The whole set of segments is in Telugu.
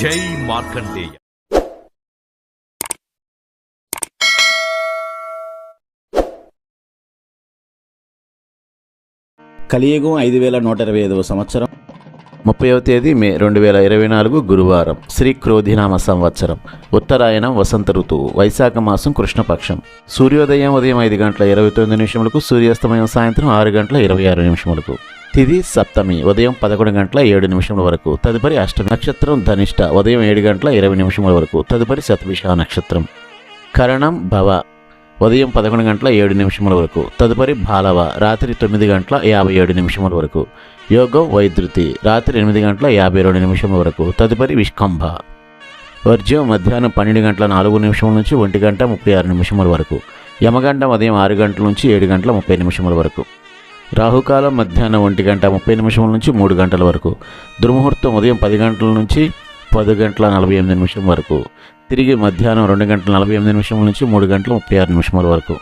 జై మార్కండేయ. కలియుగం ఐదు వేల నూట ఇరవై ఐదవ సంవత్సరం. ముప్పైవ తేదీ మే రెండు వేల ఇరవై నాలుగు గురువారం శ్రీ క్రోధినామ సంవత్సరం ఉత్తరాయణం వసంత ఋతువు వైశాఖ మాసం కృష్ణపక్షం. సూర్యోదయం ఉదయం ఐదు గంటల ఇరవై తొమ్మిది నిమిషములకు సూర్యాస్తమయం సాయంత్రం ఆరు గంటల ఇరవై ఆరు నిమిషములకు. తిది సప్తమి ఉదయం పదకొండు గంటల ఏడు నిమిషముల వరకు. తదుపరి అష్టమి నక్షత్రం ధనిష్ట ఉదయం ఏడు గంటల ఇరవై నిమిషముల వరకు. తదుపరి శతభిష నక్షత్రం. కరణం భవ ఉదయం పదకొండు గంటల ఏడు నిమిషముల వరకు. తదుపరి బాలవ రాత్రి తొమ్మిది గంటల యాభై ఏడు నిమిషముల వరకు. యోగం వైద్యుతి రాత్రి ఎనిమిది గంటల యాభై రెండు నిమిషముల వరకు. తదుపరి విష్కంభ. వర్జ్యం మధ్యాహ్నం పన్నెండు గంటల నాలుగు నిమిషముల నుంచి ఒంటి గంట ముప్పై ఆరు నిమిషముల వరకు. యమగండం ఉదయం ఆరు గంటల నుంచి ఏడు గంటల ముప్పై నిమిషముల వరకు. రాహుకాలం మధ్యాహ్నం ఒంటి గంట ముప్పై నిమిషం నుంచి మూడు గంటల వరకు. దుర్ముహూర్తం ఉదయం పది గంటల నుంచి పది గంటల నలభై ఎనిమిది నిమిషం వరకు. తిరిగి మధ్యాహ్నం రెండు గంటల నలభై ఎనిమిది నిమిషం నుంచి మూడు గంటల ముప్పై ఆరు నిమిషముల వరకు.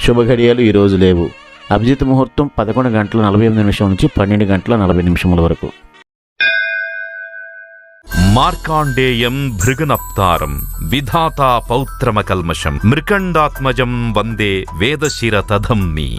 శుభ ఘడియలు ఈ రోజు లేవు. అభిజిత్ ముహూర్తం పదకొండు గంటల నలభై ఎనిమిది నిమిషం నుంచి పన్నెండు గంటల నలభై నిమిషముల వరకు. మార్కాండేయం భృగునప్తారం విధాతా పౌత్రమ కల్మషం మృకండాత్మజం వందే వేదశిర మీ